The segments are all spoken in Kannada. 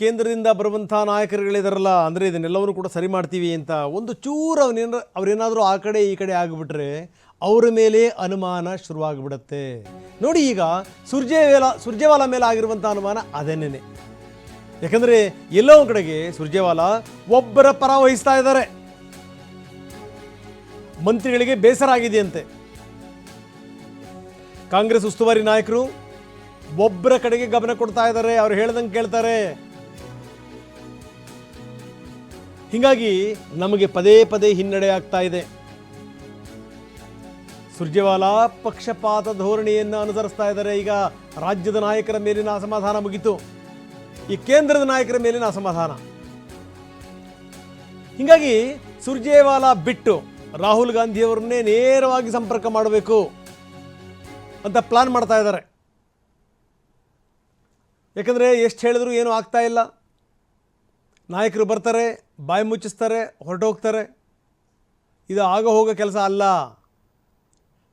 ಕೇಂದ್ರದಿಂದ ಬರುವಂಥ ನಾಯಕರುಗಳಿದಾರಲ್ಲ, ಅಂದರೆ ಇದನ್ನೆಲ್ಲವನ್ನು ಕೂಡ ಸರಿ ಮಾಡ್ತೀವಿ ಅಂತ ಒಂದು ಚೂರು ಅವನೇನ, ಅವರೇನಾದರೂ ಆ ಕಡೆ ಈ ಕಡೆ ಆಗಿಬಿಟ್ರೆ ಅವರ ಮೇಲೆ ಅನುಮಾನ ಶುರುವಾಗಿಬಿಡುತ್ತೆ. ನೋಡಿ ಈಗ ಸುರ್ಜೇವಾಲ ಸುರ್ಜೇವಾಲ ಮೇಲೆ ಆಗಿರುವಂಥ ಅನುಮಾನ ಅದನ್ನೇ ಯಾಕಂದರೆ ಎಲ್ಲೋ ಕಡೆಗೆ ಸುರ್ಜೇವಾಲ ಒಬ್ಬರ ಪರ ವಹಿಸ್ತಾ ಇದ್ದಾರೆ. ಮಂತ್ರಿಗಳಿಗೆ ಬೇಸರ ಆಗಿದೆಯಂತೆ ಕಾಂಗ್ರೆಸ್ ಉಸ್ತುವಾರಿ ನಾಯಕರು ಒಬ್ಬರ ಕಡೆಗೆ ಗಮನ ಕೊಡ್ತಾ ಇದ್ದಾರೆ, ಅವ್ರು ಹೇಳ್ದಂಗೆ ಕೇಳ್ತಾರೆ. ಹೀಗಾಗಿ ನಮಗೆ ಪದೇ ಪದೇ ಹಿನ್ನಡೆ ಆಗ್ತಾ ಇದೆ. ಸುರ್ಜೇವಾಲಾ ಪಕ್ಷಪಾತ ಧೋರಣೆಯನ್ನು ಅನುಸರಿಸ್ತಾ ಇದ್ದಾರೆ. ಈಗ ರಾಜ್ಯದ ನಾಯಕರ ಮೇಲಿನ ಅಸಮಾಧಾನ ಮುಗಿತು. ಈ ಕೇಂದ್ರದ ನಾಯಕರ ಮೇಲಿನ ಅಸಮಾಧಾನ. ಹೀಗಾಗಿ ಸುರ್ಜೇವಾಲಾ ಬಿಟ್ಟು ರಾಹುಲ್ ಗಾಂಧಿಯವರನ್ನೇ ನೇರವಾಗಿ ಸಂಪರ್ಕ ಮಾಡಬೇಕು ಅಂತ ಪ್ಲಾನ್ ಮಾಡ್ತಾ ಇದ್ದಾರೆ. ಯಾಕಂದರೆ ಎಷ್ಟು ಹೇಳಿದ್ರು ಏನೂ ಆಗ್ತಾ ಇಲ್ಲ. ನಾಯಕರು ಬರ್ತಾರೆ. ಬಾಯಿ ಮುಚ್ಚಿಸ್ತಾರೆ, ಹೊರಟೋಗ್ತಾರೆ. ಇದು ಆಗ ಹೋಗೋ ಕೆಲಸ ಅಲ್ಲ.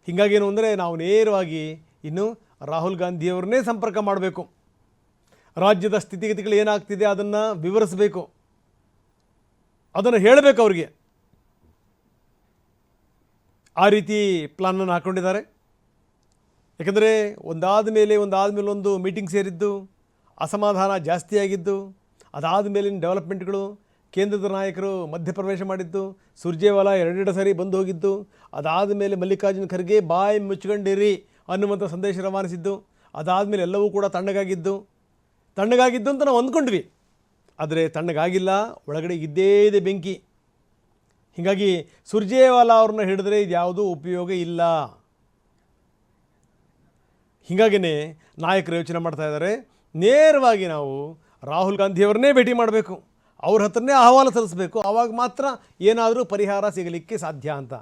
ಹೀಗಾಗಿ ಏನು ಅಂದರೆ ನಾವು ನೇರವಾಗಿ ಇನ್ನು ರಾಹುಲ್ ಗಾಂಧಿಯವ್ರನ್ನೇ ಸಂಪರ್ಕ ಮಾಡಬೇಕು. ರಾಜ್ಯದ ಸ್ಥಿತಿಗತಿಗಳು ಏನಾಗ್ತಿದೆ ಅದನ್ನು ವಿವರಿಸಬೇಕು. ಅದನ್ನು ಹೇಳಬೇಕು ಅವರಿಗೆ. ಆ ರೀತಿ ಪ್ಲಾನನ್ನು ಹಾಕ್ಕೊಂಡಿದ್ದಾರೆ ಯಾಕಂದರೆ ಒಂದಾದ ಮೇಲೆ ಒಂದಾದ ಮೇಲೆ ಒಂದು ಮೀಟಿಂಗ್ ಸೇರಿದ್ದು, ಅಸಮಾಧಾನ ಜಾಸ್ತಿಯಾಗಿದ್ದು, ಅದಾದ ಮೇಲಿನ ಡೆವಲಪ್ಮೆಂಟ್ಗಳು ಕೇಂದ್ರದ ನಾಯಕರು ಮಧ್ಯಪ್ರವೇಶ ಮಾಡಿದ್ದು, ಸುರ್ಜೇವಾಲಾ ಎರಡೆರಡು ಸಾರಿ ಬಂದು ಹೋಗಿದ್ದು, ಅದಾದ ಮೇಲೆ ಮಲ್ಲಿಕಾರ್ಜುನ ಖರ್ಗೆ ಬಾಯಿ ಮುಚ್ಕೊಂಡಿರಿ ಅನ್ನುವಂಥ ಸಂದೇಶ ರವಾನಿಸಿದ್ದು ಅದಾದಮೇಲೆ ಎಲ್ಲವೂ ಕೂಡ ತಣ್ಣಗಾಗಿದ್ದು ತಣ್ಣಗಾಗಿದ್ದು ಅಂತ ನಾವು ಅಂದ್ಕೊಂಡ್ವಿ. ಆದರೆ ತಣ್ಣಗಾಗಿಲ್ಲ, ಒಳಗಡೆ ಇದ್ದೇ ಇದೆ ಬೆಂಕಿ. ಹೀಗಾಗಿ ಸುರ್ಜೇವಾಲಾ ಅವ್ರನ್ನ ಹಿಡಿದ್ರೆ ಇದು ಯಾವುದೂ ಉಪಯೋಗ ಇಲ್ಲ. ಹೀಗಾಗಿಯೇ ನಾಯಕರು ಯೋಚನೆ ಮಾಡ್ತಾ ಇದ್ದಾರೆ, ನೇರವಾಗಿ ನಾವು ರಾಹುಲ್ ಗಾಂಧಿಯವರನ್ನೇ ಭೇಟಿ ಮಾಡಬೇಕು. ಅವ್ರ ಹತ್ರನೇ ಅಹವಾಲು ಸಲ್ಲಿಸಬೇಕು. ಆವಾಗ ಮಾತ್ರ ಏನಾದರೂ ಪರಿಹಾರ ಸಿಗಲಿಕ್ಕೆ ಸಾಧ್ಯ ಅಂತ.